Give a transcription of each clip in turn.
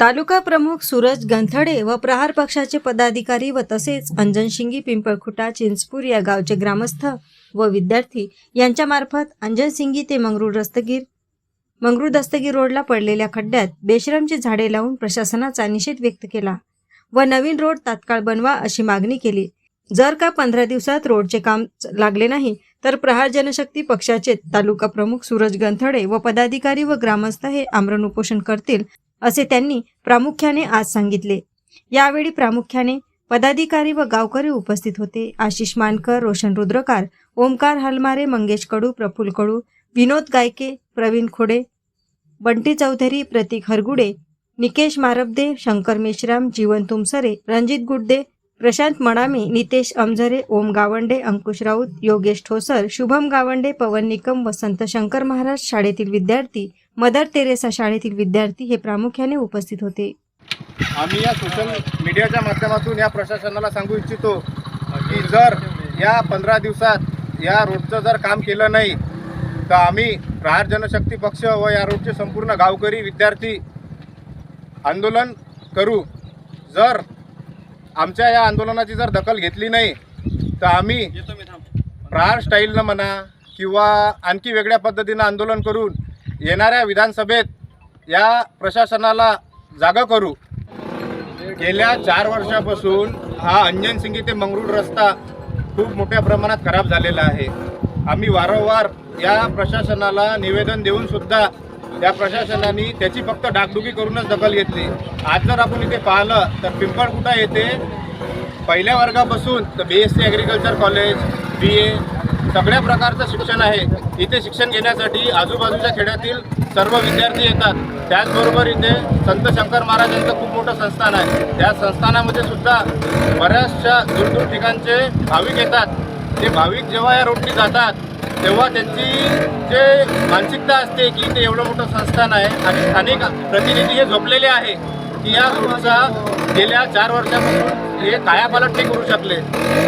तालुका प्रमुख सूरज गंथडे व प्रहार पक्षाचे पदाधिकारी व तसेच अंजन शिंगी पिंपळखुटा चिंचपूर या गावचे ग्रामस्थ व विद्यार्थी यांच्यामार्फत अंजन सिंगी ते मंगरूळ रस्तगीर मंगरूळ दस्तगीर रोडला पडलेल्या खड्ड्यात बेशरमची झाडे लावून प्रशासनाचा निषेध व्यक्त केला व नवीन रोड तात्काळ बनवा अशी मागणी केली. जर का पंधरा दिवसात रोडचे काम लागले नाही तर प्रहार जनशक्ती पक्षाचे तालुका प्रमुख सूरज गंथडे व पदाधिकारी व ग्रामस्थ हे आमरण उपोषण करतील असे त्यांनी प्रामुख्याने आज सांगितले. यावेळी प्रामुख्याने पदाधिकारी व गावकरी उपस्थित होते. आशिष मानकर रोशन रुद्रकार ओमकार हलमारे मंगेश कडू प्रफुल कडू विनोद गायके प्रवीण खोडे बंटी चौधरी प्रतीक हरगुडे निकेश मारबदे शंकर मेश्राम जीवन तुमसरे रणजित गुड्डे प्रशांत मडामे नितेश अमझरे ओम गावंडे अंकुश राऊत योगेश ठोसर शुभम गावंडे पवन निकम वसंत शंकर महाराज शाळेतील विद्यार्थी मदर तेरेसा शाळेतील विद्यार्थी हे प्रामुख्याने उपस्थित होते. आम्ही या सोशल मीडियाच्या माध्यमातून या प्रशासनाला सांगू इच्छितो की जर या पंधरा दिवसात या रोडचं जर काम केलं नाही तर आम्ही प्रहार जनशक्ती पक्ष व या रोडचे संपूर्ण गावकरी विद्यार्थी आंदोलन करू. जर आमच्या या आंदोलनाची जर दखल घेतली नाही तर आम्ही प्रहार स्टाईलनं म्हणा किंवा आणखी वेगळ्या पद्धतीनं आंदोलन करून येणाऱ्या विधानसभेत या प्रशासनाला जागा करू. गेल्या चार वर्षापासून हा अंजन सिंगी ते मंगरूळ रस्ता खूप मोठ्या प्रमाणात खराब झालेला आहे. आम्ही वारंवार या प्रशासनाला निवेदन देऊनसुद्धा त्या प्रशासनाने त्याची फक्त डागडुगी करूनच दखल घेतली. आज जर आपण इथे पाहिलं तर पिंपळकुटा येथे पहिल्या वर्गापासून तर B S C agriculture college B A सगळ्या प्रकारचं शिक्षण आहे. इथे शिक्षण घेण्यासाठी आजूबाजूच्या खेड्यातील सर्व विद्यार्थी येतात. त्याचबरोबर इथे संत शंकर महाराजांचं खूप मोठं संस्थान आहे. त्या संस्थानामध्ये सुद्धा बऱ्याचशा दूरदूर ठिकाणचे भाविक येतात. ते भाविक जेव्हा या रोडनी जातात तेव्हा त्यांची जे मानसिकता असते की इथे एवढं मोठं संस्थान आहे आणि स्थानिक प्रतिनिधी हे झोपलेले आहे की या रोडचा गेल्या चार वर्षापासून हे कायापालट नाही करू शकले.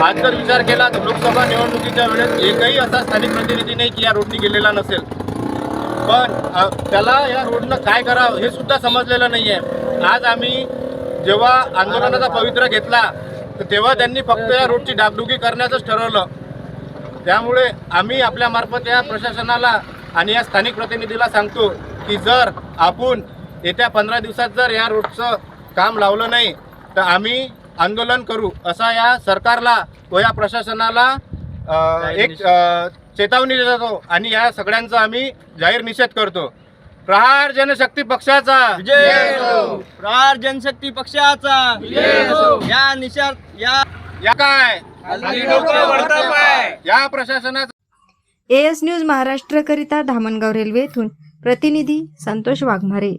आज जर विचार केला तर लोकसभा निवडणुकीच्या वेळेस एकही असा स्थानिक प्रतिनिधी नाही की या रोडनी गेलेला नसेल. पण त्याला या रोडनं काय करावं हे सुद्धा समजलेलं नाही आहे आज आम्ही जेव्हा आंदोलनाचा पवित्रा घेतला तर तेव्हा त्यांनी फक्त या रोडची डागडुगी करण्याचंच ठरवलं. त्यामुळे आम्ही आपल्यामार्फत या प्रशासनाला आणि या स्थानिक प्रतिनिधीला सांगतो की जर आपण येत्या पंधरा दिवसात जर या रोडचं काम लावलं नाही तर आम्ही आंदोलन करू असा या सरकारला व या प्रशासनाला एक चेतावणी देत होतो आणि या सगळ्यांचा आम्ही जाहीर निषेध करतो. प्रहार जनशक्ती पक्षाचा. विजय असो. प्रहार जनशक्ती पक्षाचा. या निशार या या काय? हल्ली डोकं वरतं पाय. या प्रशासनाचा एएस न्यूज महाराष्ट्रकरिता धामणगाव रेल्वे येथून प्रतिनिधी संतोष वाघमारे.